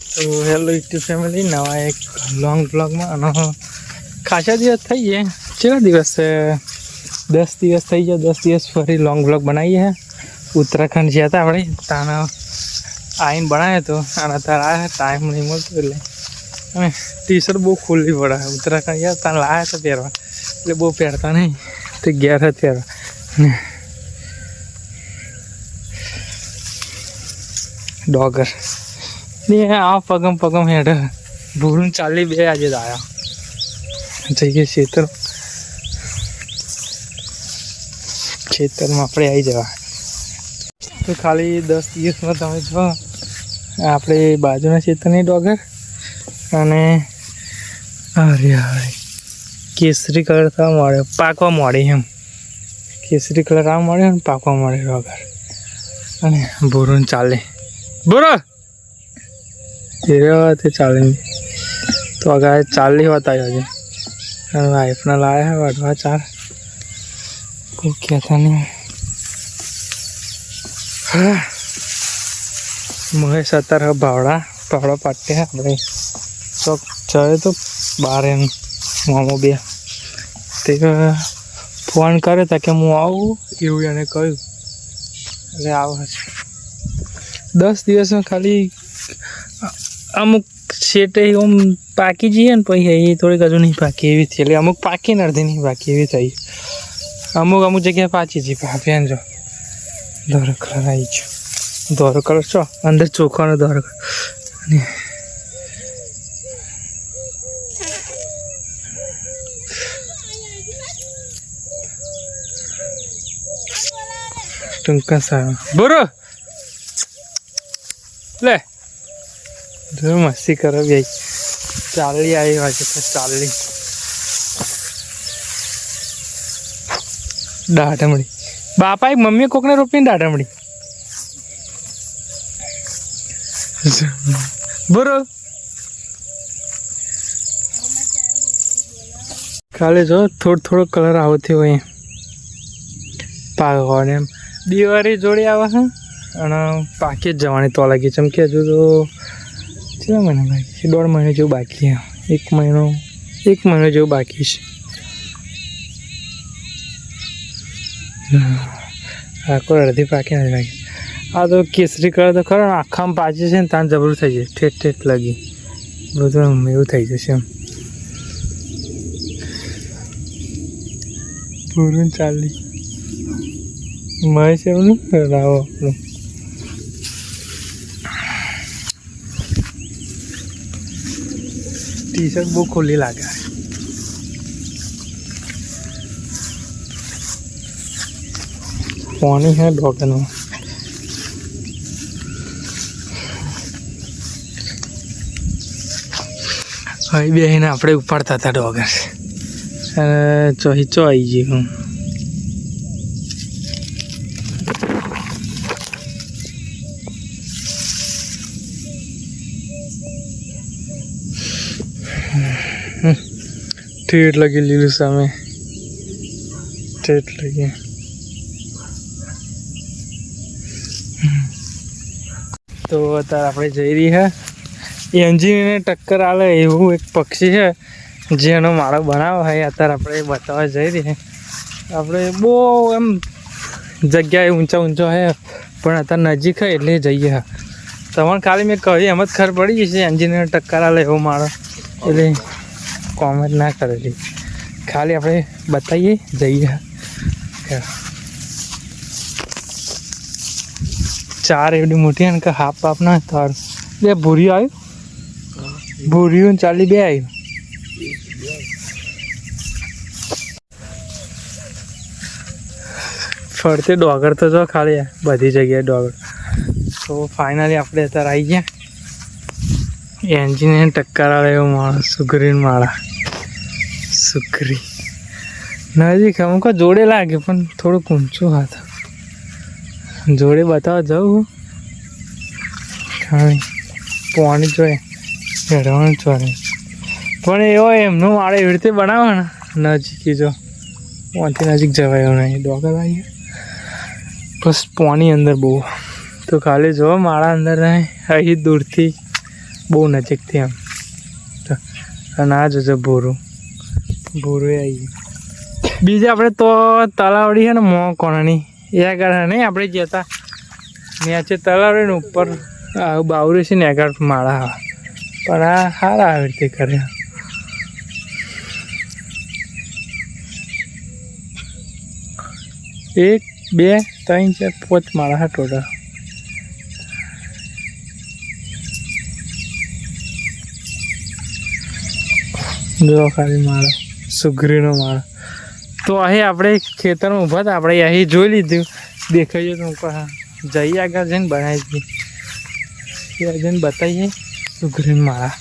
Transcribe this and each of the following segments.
તો hello YouTube family નવા એક લોંગ બ્લોગમાં અને ખાસા દિવસ થઈ ગયા. કેટલા દિવસ છે? દસ દિવસ થઈ ગયા. દસ દિવસ ફરી લોંગ બ્લોગ બનાવીએ ઉત્તરાખંડ જ્યાં હતા આપણે તાને આવીને બનાવ્યો હતો. અને આવ્યા ટાઈમ નહીં મળતો એટલે. અને ટી શર્ટ બહુ ખુલ્લી પડે ઉત્તરાખંડ ગયા ત્યાં લાવ્યા હતા પહેરવા. એટલે બહુ પહેરતા નહીં. તે ગેર હતા પહેરવા. અને ડોગર ને આ પગમ પગમ હેઠ ભૂરું ચાલી બે આજે આવ્યા જઈએ ખેતર ખેતરમાં આપણે આવી જવા તો ખાલી દસ દિવસમાં તમે જો આપણે બાજુના ખેતરની ડોગર અને અરે અરે કેસરી કલર થવા મળ્યો પાકવા મળે એમ કેસરી કલર આ મળ્યો ને પાકવા મળે ડોગર અને ભૂરું ચાલે બોરો એ તે ચાલે તો આગળ ચાલી હોતા આજે. અને વાઈફના લાયા વાઢવા ચાર. કોઈ કહેતા નહીં. હા. મહેશ અત્યારે ભાવડા ભાવડા પાટે આપણે. ચોક જયો તો બાર એમ, મામો બે. તે ફોન કરે તા કે હું આવું, એવું એને કહ્યું. એટલે આવું છે દસ દિવસમાં ખાલી અમુક શેટે આમ પાકી જઈએ ને પછી એ થોડીક હજુ નહીં પાકી એવી થઈ. એટલે અમુક પાકી ને નહીં પાકી એવી થઈ. અમુક અમુક જગ્યાએ પાચી જી પાપ્યા જો. દોરો આવી છો દોરો છો? અંદર ચોખાનો દોરો અને ટૂંકા સારા. બોરો લે. જો મસ્તી કરો બે ચાલી આવી છે તો ચાલી દાઢમડી બાપા એક મમ્મી કોકને રોપીને દાઢમડી બોરો કાલે જો થોડો થોડો કલર આવતી હોય. પાગવાને દિવાળી જોડે આવે છે અને પાકી જ જવાની તો લાગી. છે એમ કે હજુ તો કેટલા મહિના બાકી છે? દોઢ મહિનો જેવું બાકી છે. એક મહિનો એક મહિનો જેવું બાકી છે. આખો અડધી પાકી નથી લાગી. આ તો કેસરી કલર તો ખરો આખામાં પાછી છે ને ત્યાં જબરું થઈ જાય. ઠેઠ ઠેઠ લાગી. બધું એવું થઈ જશે એમ. પૂરું ચાલી. મહેશ એમનું રાવો આપણું ટી બહુ ખુલ્લી લાગે. પાણી હે ડોગનું હવે બેહીને આપણે ઉપાડતા હતા ડોગર અને ચોહી ચો આવી ગયું. ઠેઠ લગી લીલું સામે. ઠેઠ લગી. તો અત્યારે આપણે જઈ રહી છે એન્જિનને ટક્કર આલે એવું એક પક્ષી છે જેનો માળો બનાવો હોય અત્યારે આપણે બતાવવા જઈ રહી આપણે બહુ એમ જગ્યાએ ઊંચા ઊંચો છે પણ અત્યારે નજીક છે એટલે જઈએ હા. તમને ખાલી મેં કહ્યું, એમ જ ખબર પડી જશે એન્જિનને ટક્કર આલે એવો માળો. એટલે કોમેન્ટ ના કરેલી ખાલી આપણે બતાવીએ જઈએ. ચાર એવડી મોટી ને કે હાફ બાપ ના થાર બે ભૂરીઓ આવ્યું ભૂરીઓ ચાલી બે આવ્યું ફરતે ડોગર તો જો ખાલી બધી જગ્યાએ ડોગર. તો ફાઇનલી આપણે અત્યારે આવી ગયા. એન્જિનને ટક્કર આવે એવો માણસ સુગરીન માળા. સુગરી નજીક અમુક જોડે લાગે, પણ થોડુંક ઊંચું હાથ. જોડે બતાવવા જવું ખાલી પાણી જોઈએ ચોરે પણ એવો એમનો માળે એવી રીતે બનાવે ને નજીક જો ત્યાંથી નજીક જવાય એવું નહીં. ડોગર આવી બસ પાણી અંદર બહુ. તો ખાલી જો, માળા અંદર નહીં, અહીં દૂરથી બહુ નજીકથી આમ અને આ જોજો ભોરું. ભોરું આવી બીજે આપણે તો તલાવડી છે ને, મો કોણની એ આગળ નહીં આપણે જતા નીચે છે ને ઉપર બાવરી છે ને આગળ માળા આવે. પણ આ સારા આવી રીતે કરે. એક, બે, ત્રણ, ચાર, પાંચ માળા ટોટલ જો ખાલી માળા સુગ્રીનો માળો. તો અહીં આપણે ખેતરમાં ઊભા હતા, આપણે અહીં જોઈ લીધું. દેખાઈએ તો હા, જઈએ આગળ જઈને બનાવી દઈએ જઈને બતાવીએ સુગરીનો માળા.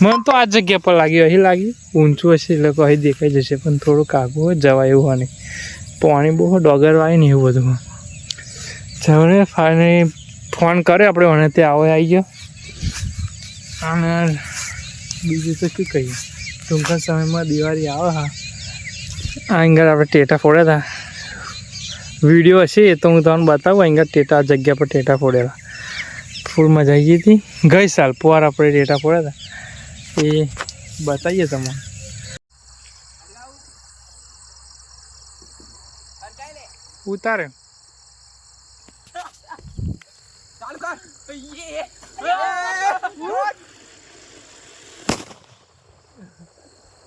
મને તો આ જગ્યા પર લાગ્યું, અહીં લાગ્યું. ઊંચું હશે એટલે અહીં દેખાઈ જશે, પણ થોડુંક કાગું હોય, જવાય એવું હોય પાણી બહુ ડોગર વાય ને એવું બધું જવને ફાઇનલી ફોન કર્યો આપણે મને તે આવો આવી ગયો. અને બીજું તો શું કહીએ? ટૂંકા સમયમાં દિવાળી આવે, હા. આ આગળ આપણે ટેટા ફોડ્યા હતા વીડિયો હશે એ તો હું તમને બતાવું આગળ ટેટા જગ્યા પર ટેટા ફોડેલા. ફૂલ મજા ગઈ હતી. ગઈ સાલ પુવાર આપણે ટેટા ફોડ્યા હતા એ બતાવીએ તમને. ઉતારે.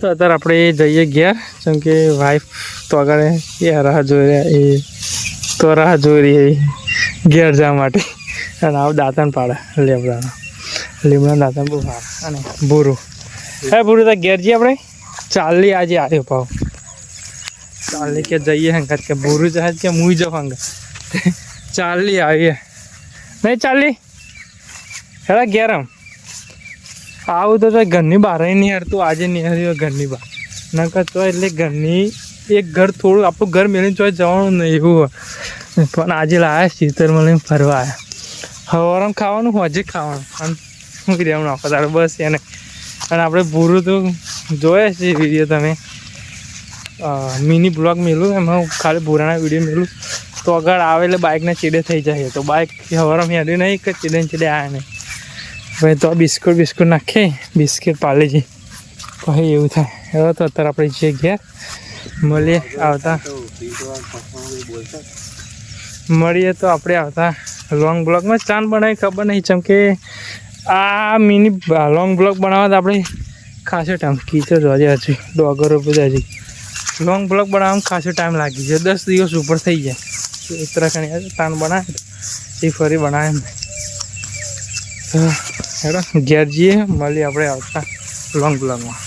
તો અત્યારે આપણે જઈએ ઘેર, જેમ કે વાઈફ તો આગળ એ રાહ જોઈ રહ્યા, એ તો રાહ જોઈ રહી ઘેર જવા માટે. અને આવું દાંતણ પાડે, લીમડાના. લીમડા દાંતણ બહુ પાડે અને ભૂરું. હે ભૂરું તો ઘેર જઈએ આપણે. ચાલી આજે આવ્યો પાવ. ચાલી કે જઈએ હંગત કે ભૂરું જાય કે મુઈ જાઉં હંગત. ચાલી આવીએ. નહીં ચાલી? હેડા ગેરમ આવું તો ઘરની બહાર નહીં હરતું આજે નહીં હર્યું ઘરની બહાર. નકર તો એટલે ઘરની એક ઘર થોડું, આપણું ઘર મેળવીને ચોય જવાનું નહીં એવું હોય. પણ આજે લાયા શીતળમાં લઈને ફરવા આવ્યા હવારમાં ખાવાનું હોજે ખાવાનું. શું કરી દેવાનું આખો દાડો, બસ એને. અને આપણે પૂરું તો જોયા છે, વીડિયો તમે. મિની બ્લોગ મેલું, એમાં ખાલી ભૂરાના વીડિયો મેલું. તો આગળ આવે એટલે બાઇકને ચીડે થઈ જાય. તો બાઇક હવારમાં હેડ્યું નહીં કે ચીડે ચીડે આવે નહીં. ભાઈ તો બિસ્કુટ બિસ્કુટ નાખીએ બિસ્કિટ પાલેજી પછી એવું થાય. હવે તો અત્યારે આપણે જે ઘેર મળીએ આવતા. મળીએ તો આપણે આવતા. લોંગ બ્લોગમાં ચાંદ બનાવી ખબર નહીં ચમ કે આ મિની લોંગ બ્લોગ બનાવવા તો આપણે ખાસો ટાઈમ કીચડ હજી. હજી ડોગરો બધા હજી. લોંગ બ્લોગ બનાવવામાં ખાસો ટાઈમ લાગી જાય દસ દિવસ ઉપર થઈ જાય. ઉત્તરાખંડ તાન બનાવે એ ફરી બનાવે એમ હેડો, ઘેર જઈએ. મળીએ આપણે આવતા લોંગ બ્લોગમાં.